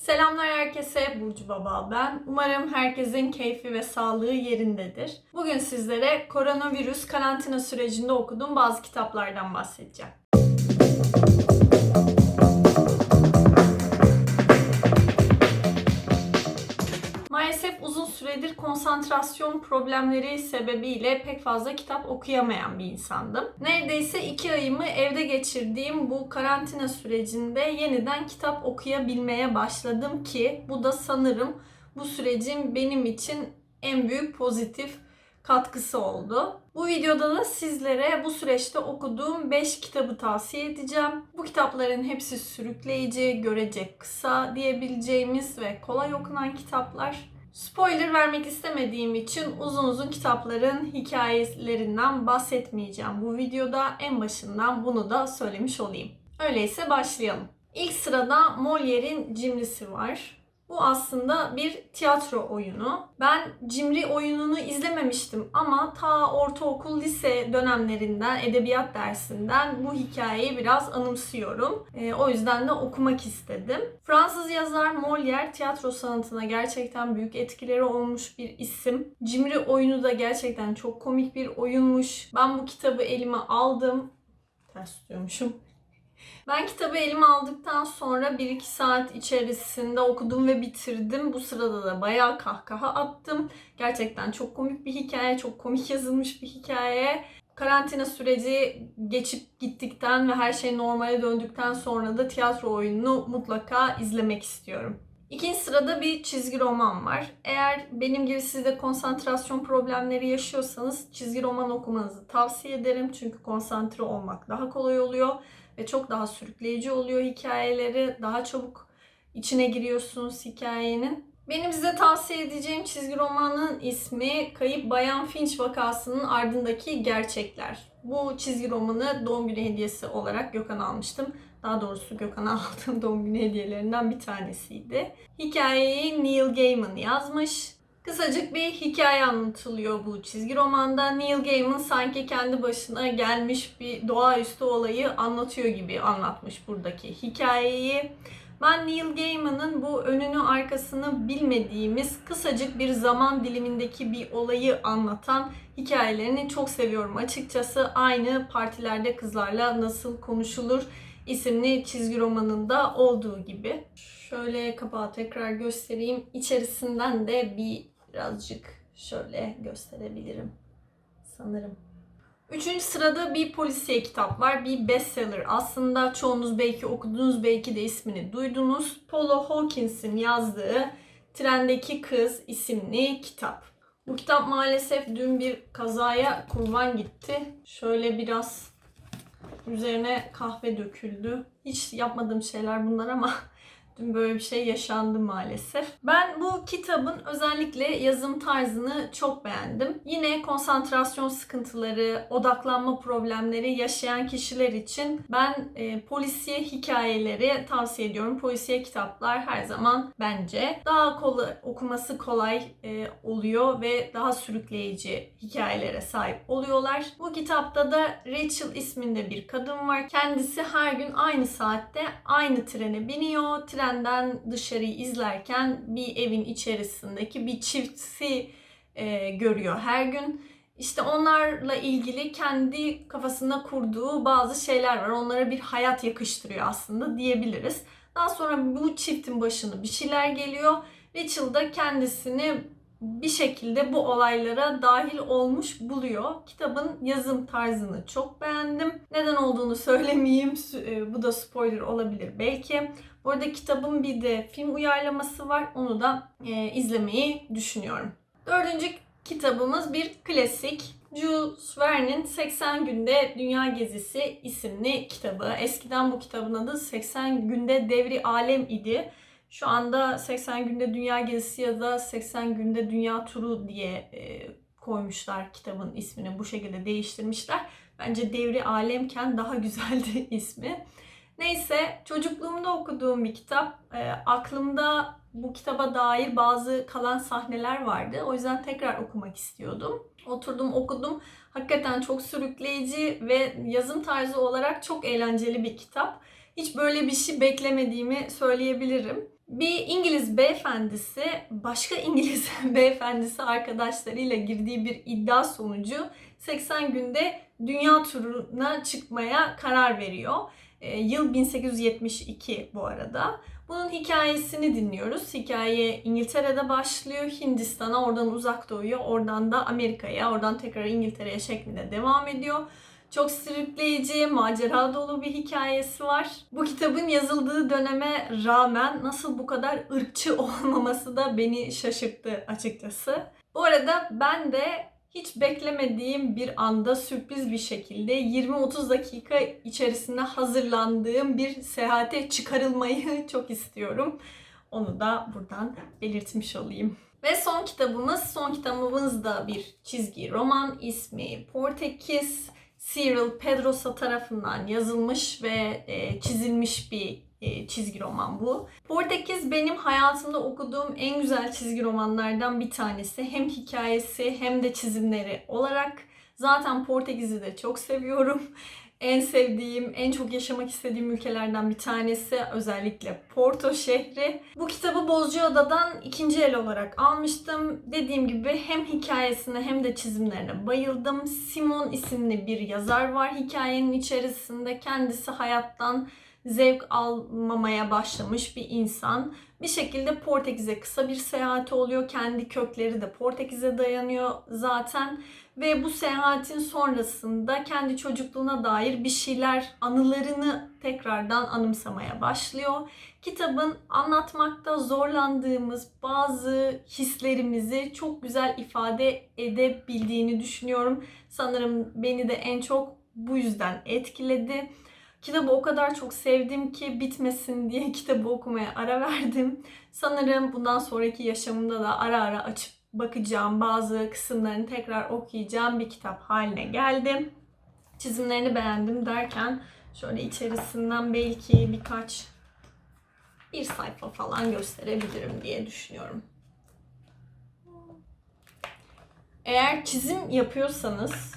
Selamlar herkese, Burcu Baba ben. Umarım herkesin keyfi ve sağlığı yerindedir. Bugün sizlere koronavirüs karantina sürecinde okuduğum bazı kitaplardan bahsedeceğim. Süredir konsantrasyon problemleri sebebiyle pek fazla kitap okuyamayan bir insandım. Neredeyse iki ayımı evde geçirdiğim bu karantina sürecinde yeniden kitap okuyabilmeye başladım ki bu da sanırım bu sürecin benim için en büyük pozitif katkısı oldu. Bu videoda da sizlere bu süreçte okuduğum 5 kitabı tavsiye edeceğim. Bu kitapların hepsi sürükleyici, görecek kısa diyebileceğimiz ve kolay okunan kitaplar. Spoiler vermek istemediğim için uzun uzun kitapların hikayelerinden bahsetmeyeceğim. Bu videoda en başından bunu da söylemiş olayım. Öyleyse başlayalım. İlk sırada Molière'in Cimrisi var. Bu aslında bir tiyatro oyunu. Ben Cimri oyununu izlememiştim ama ta ortaokul, lise dönemlerinden, edebiyat dersinden bu hikayeyi biraz anımsıyorum. Ee, o yüzden de okumak istedim. Fransız yazar Molière tiyatro sanatına gerçekten büyük etkileri olmuş bir isim. Cimri oyunu da gerçekten çok komik bir oyunmuş. Ben bu kitabı elime aldım. Ters tutuyormuşum. Ben kitabı elime aldıktan sonra 1-2 saat içerisinde okudum ve bitirdim. Bu sırada da bayağı kahkaha attım. Gerçekten çok komik bir hikaye, çok komik yazılmış bir hikaye. Karantina süreci geçip gittikten ve her şey normale döndükten sonra da tiyatro oyununu mutlaka izlemek istiyorum. İkinci sırada bir çizgi roman var. Eğer benim gibi siz de konsantrasyon problemleri yaşıyorsanız çizgi roman okumanızı tavsiye ederim. Çünkü konsantre olmak daha kolay oluyor ve çok daha sürükleyici oluyor hikayeleri. Daha çabuk içine giriyorsunuz hikayenin. Benim size tavsiye edeceğim çizgi romanın ismi Kayıp Bayan Finch vakasının ardındaki gerçekler. Bu çizgi romanı doğum günü hediyesi olarak Gökhan'a almıştım. Daha doğrusu Gökhan'a aldığım doğum günü hediyelerinden bir tanesiydi. Hikayeyi Neil Gaiman yazmış. Kısacık bir hikaye anlatılıyor bu çizgi romanda. Neil Gaiman sanki kendi başına gelmiş bir doğaüstü olayı anlatıyor gibi anlatmış buradaki hikayeyi. Ben Neil Gaiman'ın bu önünü arkasını bilmediğimiz kısacık bir zaman dilimindeki bir olayı anlatan hikayelerini çok seviyorum açıkçası. Aynı partilerde kızlarla nasıl konuşulur isimli çizgi romanında olduğu gibi. Şöyle kapağı tekrar göstereyim. İçerisinden de bir birazcık şöyle gösterebilirim sanırım. Üçüncü sırada bir polisiye kitap var. Bir bestseller. Aslında çoğunuz belki okudunuz, belki de ismini duydunuz. Paula Hawkins'in yazdığı Trendeki Kız isimli kitap. Bu kitap maalesef dün bir kazaya kurban gitti. Şöyle biraz üzerine kahve döküldü. Hiç yapmadığım şeyler bunlar ama dün böyle bir şey yaşandı maalesef. Ben bu kitabın özellikle yazım tarzını çok beğendim. Yine konsantrasyon sıkıntıları, odaklanma problemleri yaşayan kişiler için ben e, polisiye hikayeleri tavsiye ediyorum. Polisiye kitaplar her zaman bence daha kolay okuması kolay e, oluyor ve daha sürükleyici hikayelere sahip oluyorlar. Bu kitapta da Rachel isminde bir kadın var. Kendisi her gün aynı saatte aynı trene biniyor. Trenden dışarıyı izlerken bir evin içerisindeki bir çifti e, görüyor her gün. İşte onlarla ilgili kendi kafasında kurduğu bazı şeyler var. Onlara bir hayat yakıştırıyor aslında diyebiliriz. Daha sonra bu çiftin başına bir şeyler geliyor. Rachel da kendisini bir şekilde bu olaylara dahil olmuş buluyor. Kitabın yazım tarzını çok beğendim. Neden olduğunu söylemeyeyim. e, Bu da spoiler olabilir belki. Bu arada kitabın bir de film uyarlaması var. Onu da e, izlemeyi düşünüyorum. Dördüncü kitabımız bir klasik. Jules Verne'in 80 Günde Dünya Gezisi isimli kitabı. Eskiden bu kitabın adı 80 Günde Devri Alem idi. Şu anda 80 Günde Dünya Gezisi ya da 80 Günde Dünya Turu diye e, koymuşlar kitabın ismini. Bu şekilde değiştirmişler. Bence Devri Alemken daha güzeldi ismi. Neyse çocukluğumda okuduğum bir kitap. E, aklımda bu kitaba dair bazı kalan sahneler vardı. O yüzden tekrar okumak istiyordum. Oturdum okudum. Hakikaten çok sürükleyici ve yazım tarzı olarak çok eğlenceli bir kitap. Hiç böyle bir şey beklemediğimi söyleyebilirim. Bir İngiliz beyefendisi başka İngiliz beyefendisi arkadaşlarıyla girdiği bir iddia sonucu 80 günde dünya turuna çıkmaya karar veriyor. E, yıl 1872 bu arada. Bunun hikayesini dinliyoruz. Hikaye İngiltere'de başlıyor. Hindistan'a, oradan uzak doğuya, oradan da Amerika'ya, oradan tekrar İngiltere'ye şeklinde devam ediyor. Çok sürükleyici, macera dolu bir hikayesi var. Bu kitabın yazıldığı döneme rağmen nasıl bu kadar ırkçı olmaması da beni şaşırttı açıkçası. Bu arada ben de hiç beklemediğim bir anda sürpriz bir şekilde 20-30 dakika içerisinde hazırlandığım bir seyahate çıkarılmayı çok istiyorum. Onu da buradan belirtmiş olayım. Ve son kitabımız, son kitabımız da bir çizgi roman. ismi Portekiz. Cyril Pedrosa tarafından yazılmış ve e, çizilmiş bir e, çizgi roman bu. Portekiz benim hayatımda okuduğum en güzel çizgi romanlardan bir tanesi. Hem hikayesi hem de çizimleri olarak. Zaten Portekiz'i de çok seviyorum. En sevdiğim, en çok yaşamak istediğim ülkelerden bir tanesi özellikle Porto şehri. Bu kitabı Bozcaada'dan ikinci el olarak almıştım. Dediğim gibi hem hikayesine hem de çizimlerine bayıldım. Simon isimli bir yazar var hikayenin içerisinde. Kendisi hayattan zevk almamaya başlamış bir insan. Bir şekilde Portekiz'e kısa bir seyahati oluyor. Kendi kökleri de Portekiz'e dayanıyor zaten. Ve bu seyahatin sonrasında kendi çocukluğuna dair bir şeyler, anılarını tekrardan anımsamaya başlıyor. Kitabın anlatmakta zorlandığımız bazı hislerimizi çok güzel ifade edebildiğini düşünüyorum. Sanırım beni de en çok bu yüzden etkiledi. Kitabı o kadar çok sevdim ki bitmesin diye kitabı okumaya ara verdim. Sanırım bundan sonraki yaşamımda da ara ara açıp bakacağım, bazı kısımlarını tekrar okuyacağım bir kitap haline geldi. Çizimlerini beğendim derken şöyle içerisinden belki birkaç bir sayfa falan gösterebilirim diye düşünüyorum. Eğer çizim yapıyorsanız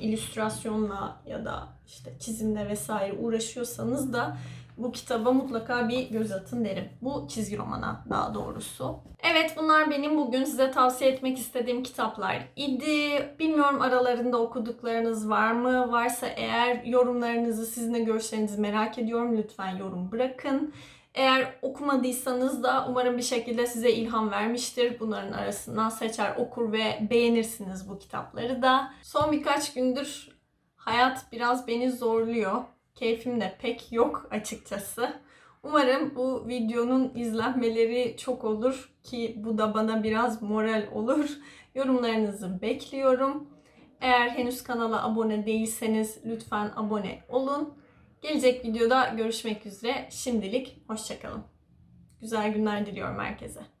illüstrasyonla ya da işte çizimle vesaire uğraşıyorsanız da bu kitaba mutlaka bir göz atın derim. Bu çizgi romana daha doğrusu. Evet bunlar benim bugün size tavsiye etmek istediğim kitaplar idi. Bilmiyorum aralarında okuduklarınız var mı? Varsa eğer yorumlarınızı, sizin de görüşlerinizi merak ediyorum. Lütfen yorum bırakın. Eğer okumadıysanız da umarım bir şekilde size ilham vermiştir. Bunların arasından seçer, okur ve beğenirsiniz bu kitapları da. Son birkaç gündür hayat biraz beni zorluyor. Keyfim de pek yok açıkçası. Umarım bu videonun izlenmeleri çok olur ki bu da bana biraz moral olur. Yorumlarınızı bekliyorum. Eğer henüz kanala abone değilseniz lütfen abone olun. Gelecek videoda görüşmek üzere. Şimdilik hoşçakalın. Güzel günler diliyorum herkese.